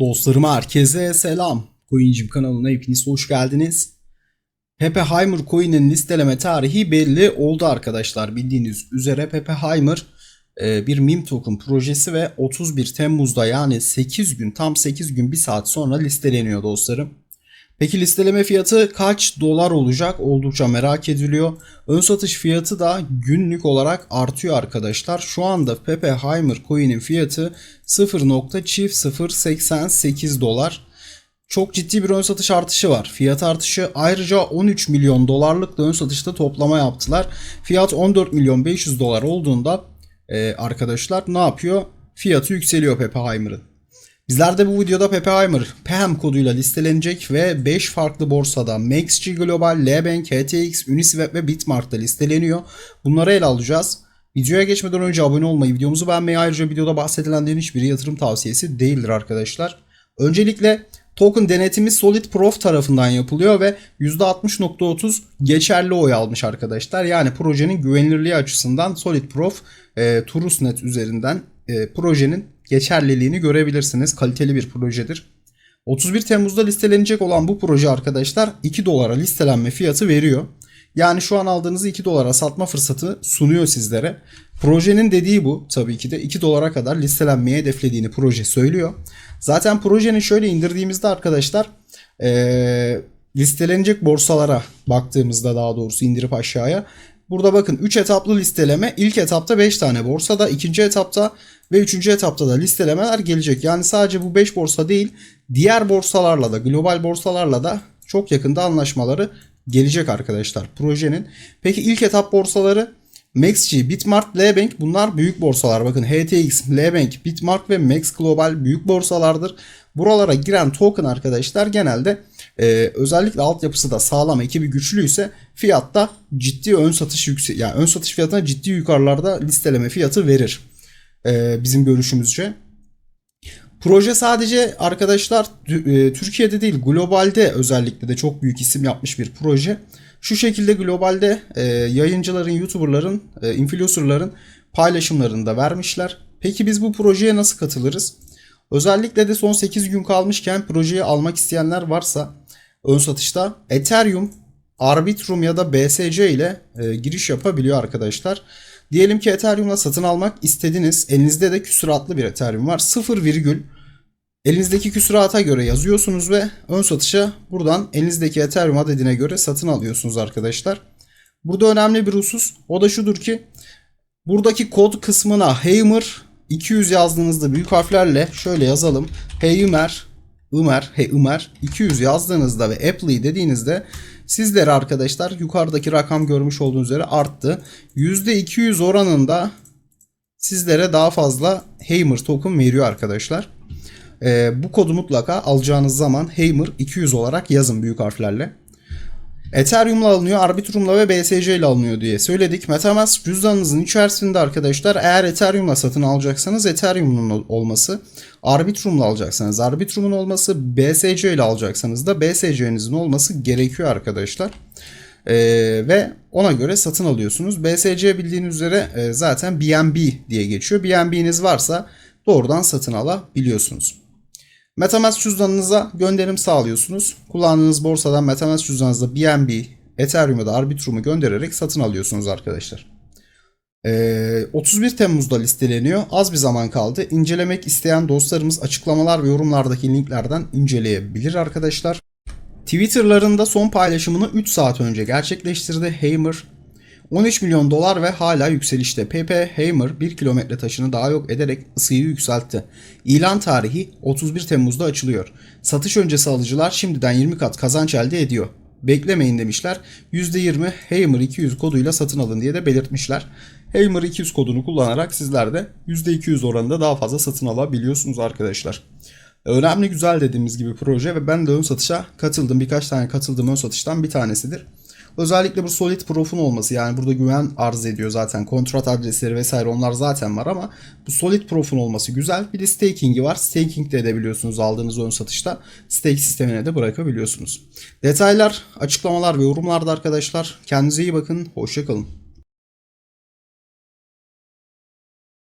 Dostlarıma herkese selam. Coincim kanalına hepiniz hoş geldiniz. Pepe Heimer coin'in listeleme tarihi belli oldu arkadaşlar. Bildiğiniz üzere Pepe Heimer e, bir meme token projesi ve 31 Temmuz'da yani 8 gün tam 8 gün 1 saat sonra listeleniyor dostlarım. Peki listeleme fiyatı kaç dolar olacak? Oldukça merak ediliyor. Ön satış fiyatı da günlük olarak artıyor arkadaşlar. Şu anda Pepe Heimer coin'in fiyatı 0.088 dolar. Çok ciddi bir ön satış artışı var. Fiyat artışı ayrıca 13 milyon dolarlık da ön satışta toplama yaptılar. Fiyat 14 milyon 500 dolar olduğunda e, arkadaşlar ne yapıyor? Fiyatı yükseliyor Pepe Heimer'ın. Bizler de bu videoda Pepe Heimer PEM koduyla listelenecek ve 5 farklı borsada MaxG Global, Lebank, HTX, Uniswap ve Bitmart'ta listeleniyor. Bunları ele alacağız. Videoya geçmeden önce abone olmayı, videomuzu beğenmeyi ayrıca videoda bahsedilenlerin hiçbiri yatırım tavsiyesi değildir arkadaşlar. Öncelikle token denetimi Solid Prof tarafından yapılıyor ve %60.30 geçerli oy almış arkadaşlar. Yani projenin güvenilirliği açısından Solid Prof e, Turusnet üzerinden e, projenin geçerliliğini görebilirsiniz. Kaliteli bir projedir. 31 Temmuz'da listelenecek olan bu proje arkadaşlar 2 dolara listelenme fiyatı veriyor. Yani şu an aldığınızı 2 dolara satma fırsatı sunuyor sizlere. Projenin dediği bu tabii ki de 2 dolara kadar listelenmeye hedeflediğini proje söylüyor. Zaten projenin şöyle indirdiğimizde arkadaşlar ee, listelenecek borsalara baktığımızda daha doğrusu indirip aşağıya Burada bakın 3 etaplı listeleme. İlk etapta 5 tane borsada, ikinci etapta ve üçüncü etapta da listelemeler gelecek. Yani sadece bu 5 borsa değil, diğer borsalarla da, global borsalarla da çok yakında anlaşmaları gelecek arkadaşlar projenin. Peki ilk etap borsaları MaxG, Bitmart, Lebank bunlar büyük borsalar. Bakın HTX, Lebank, Bitmart ve Max Global büyük borsalardır. Buralara giren token arkadaşlar genelde e, özellikle altyapısı da sağlam, ekibi güçlüyse fiyatta ciddi ön satış yüksek yani ön satış fiyatına ciddi yukarılarda listeleme fiyatı verir. E, bizim görüşümüzce. Proje sadece arkadaşlar e, Türkiye'de değil globalde özellikle de çok büyük isim yapmış bir proje. Şu şekilde globalde e, yayıncıların, youtuberların, e, influencerların paylaşımlarını da vermişler. Peki biz bu projeye nasıl katılırız? Özellikle de son 8 gün kalmışken projeyi almak isteyenler varsa ön satışta Ethereum, Arbitrum ya da BSC ile e, giriş yapabiliyor arkadaşlar. Diyelim ki Ethereum'la satın almak istediniz. Elinizde de küsuratlı bir Ethereum var. 0, virgül elinizdeki küsurata göre yazıyorsunuz ve ön satışa buradan elinizdeki Ethereum adedine göre satın alıyorsunuz arkadaşlar. Burada önemli bir husus o da şudur ki buradaki kod kısmına Heimer 200 yazdığınızda büyük harflerle şöyle yazalım. Heimer Ömer, Hey Ömer 200 yazdığınızda ve Apply dediğinizde sizlere arkadaşlar yukarıdaki rakam görmüş olduğunuz üzere arttı. %200 oranında sizlere daha fazla Heimer token veriyor arkadaşlar. Ee, bu kodu mutlaka alacağınız zaman Heimer 200 olarak yazın büyük harflerle. Ethereum'la alınıyor, Arbitrum'la ve BSC ile alınıyor diye söyledik. Metamask cüzdanınızın içerisinde arkadaşlar eğer Ethereum'la satın alacaksanız Ethereum'un olması, Arbitrum'la alacaksanız Arbitrum'un olması, BSC ile alacaksanız da BSC'nizin olması gerekiyor arkadaşlar. Ee, ve ona göre satın alıyorsunuz. BSC bildiğiniz üzere e, zaten BNB diye geçiyor. BNB'niz varsa doğrudan satın alabiliyorsunuz. Metamask cüzdanınıza gönderim sağlıyorsunuz. Kullandığınız borsadan Metamask cüzdanınızda BNB, Ethereum ya da Arbitrum'u göndererek satın alıyorsunuz arkadaşlar. Ee, 31 Temmuz'da listeleniyor. Az bir zaman kaldı. İncelemek isteyen dostlarımız açıklamalar ve yorumlardaki linklerden inceleyebilir arkadaşlar. Twitter'larında son paylaşımını 3 saat önce gerçekleştirdi Hamer. 13 milyon dolar ve hala yükselişte. PP Hamer 1 kilometre taşını daha yok ederek ısıyı yükseltti. İlan tarihi 31 Temmuz'da açılıyor. Satış öncesi alıcılar şimdiden 20 kat kazanç elde ediyor. Beklemeyin demişler. %20 Hamer 200 koduyla satın alın diye de belirtmişler. Hamer 200 kodunu kullanarak sizler de %200 oranında daha fazla satın alabiliyorsunuz arkadaşlar. Önemli güzel dediğimiz gibi proje ve ben de ön satışa katıldım. Birkaç tane katıldığım ön satıştan bir tanesidir. Özellikle bu Solid Prof'un olması yani burada güven arz ediyor zaten. Kontrat adresleri vesaire onlar zaten var ama bu Solid Prof'un olması güzel. Bir de staking'i var. Staking de edebiliyorsunuz aldığınız ön satışta. Stake sistemine de bırakabiliyorsunuz. Detaylar, açıklamalar ve yorumlarda arkadaşlar. Kendinize iyi bakın. Hoşçakalın.